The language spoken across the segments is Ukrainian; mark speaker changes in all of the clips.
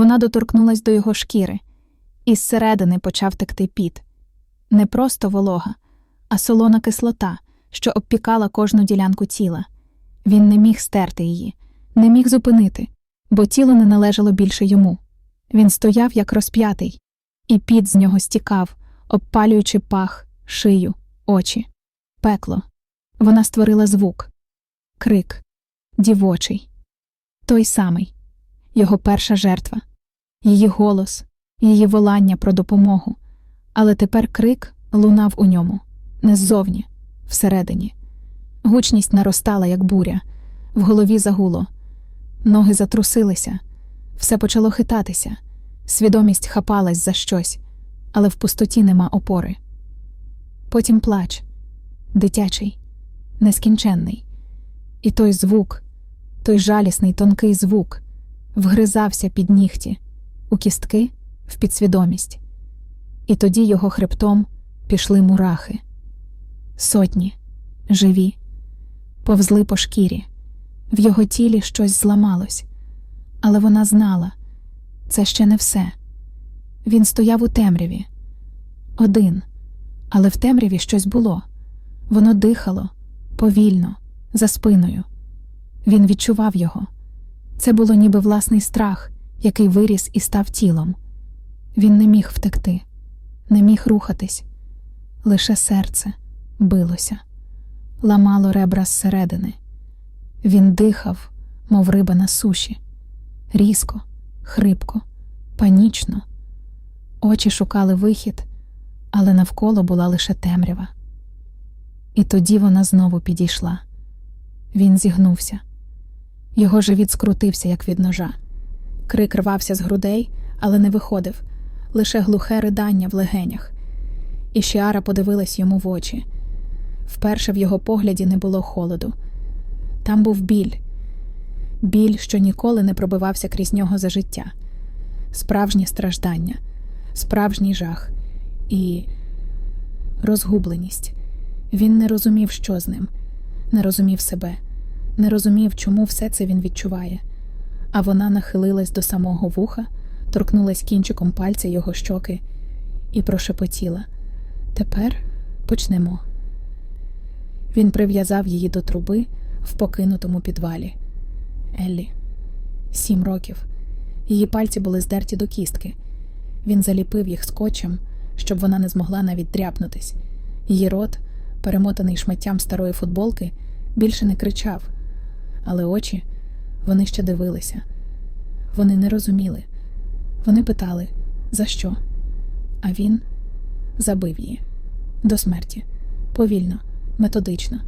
Speaker 1: Вона доторкнулась до його шкіри, і зсередини почав текти піт. Не просто волога, а солона кислота, що обпікала кожну ділянку тіла. Він не міг стерти її, не міг зупинити, бо тіло не належало більше йому. Він стояв як розп'ятий, і піт з нього стікав, обпалюючи пах, шию, очі, пекло. Вона створила звук, крик, дівочий, той самий, його перша жертва, її голос, її волання про допомогу. Але тепер крик лунав у ньому, не ззовні, всередині. Гучність наростала, як буря, в голові загуло, ноги затрусилися, все почало хитатися, свідомість хапалась за щось, але в пустоті нема опори. Потім плач, дитячий, нескінченний, і той звук, той жалісний тонкий звук, вгризався під нігті, у кістки, в підсвідомість. І тоді його хребтом пішли мурахи. Сотні, живі, повзли по шкірі. В його тілі щось зламалось, але вона знала це ще не все. Він стояв у темряві, один, але в темряві щось було. Воно дихало повільно, за спиною. Він відчував його. Це було ніби власний страх, який виріс і став тілом. Він не міг втекти, не міг рухатись, лише серце билося, ламало ребра зсередини. Він дихав, мов риба на суші, різко, хрипко, панічно. Очі шукали вихід, але навколо була лише темрява. І тоді вона знову підійшла. Він зігнувся. Його живіт скрутився, як від ножа. Крик рвався з грудей, але не виходив, лише глухе ридання в легенях. І Шіара подивилась йому в очі. Вперше в його погляді не було холоду. Там був біль, біль, що ніколи не пробивався крізь нього за життя, справжнє страждання, справжній жах і розгубленість. Він не розумів, що з ним, не розумів себе, не розумів, чому все це він відчуває. А вона нахилилась до самого вуха, торкнулась кінчиком пальця його щоки і прошепотіла Тепер почнемо. Він прив'язав її до труби в покинутому підвалі. Еллі, сім років. Її пальці були здерті до кістки. Він заліпив їх скотчем, щоб вона не змогла навіть дряпнутись. Її рот, перемотаний шматтям старої футболки, більше не кричав, але очі вони ще дивилися. Вони не розуміли. Вони питали, за що? А він забив її до смерті, повільно, методично.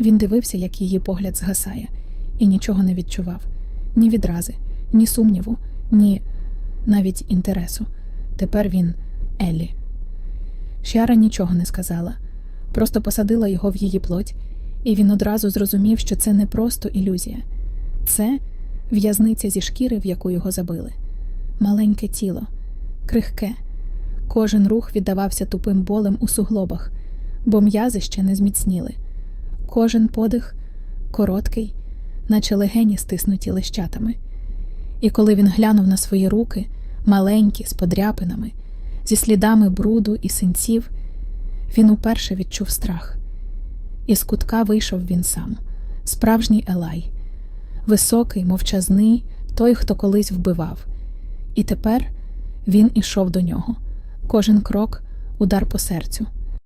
Speaker 1: Він дивився, як її погляд згасає, і нічого не відчував ні відрази, ні сумніву, ні навіть інтересу. Тепер він Еллі. Шіара нічого не сказала, просто посадила його в її плоть, і він одразу зрозумів, що це не просто ілюзія, це в'язниця зі шкіри, в яку його забили. Маленьке тіло, крихке. Кожен рух віддавався тупим болем у суглобах, бо м'язи ще не зміцніли. Кожен подих короткий, наче легені стиснуті лищатами. І коли він глянув на свої руки, маленькі, з подряпинами, зі слідами бруду і синців, він уперше відчув страх. Із кутка вийшов він сам, справжній Елай, високий, мовчазний, той, хто колись вбивав. І тепер він ішов до нього. Кожен крок удар по серцю.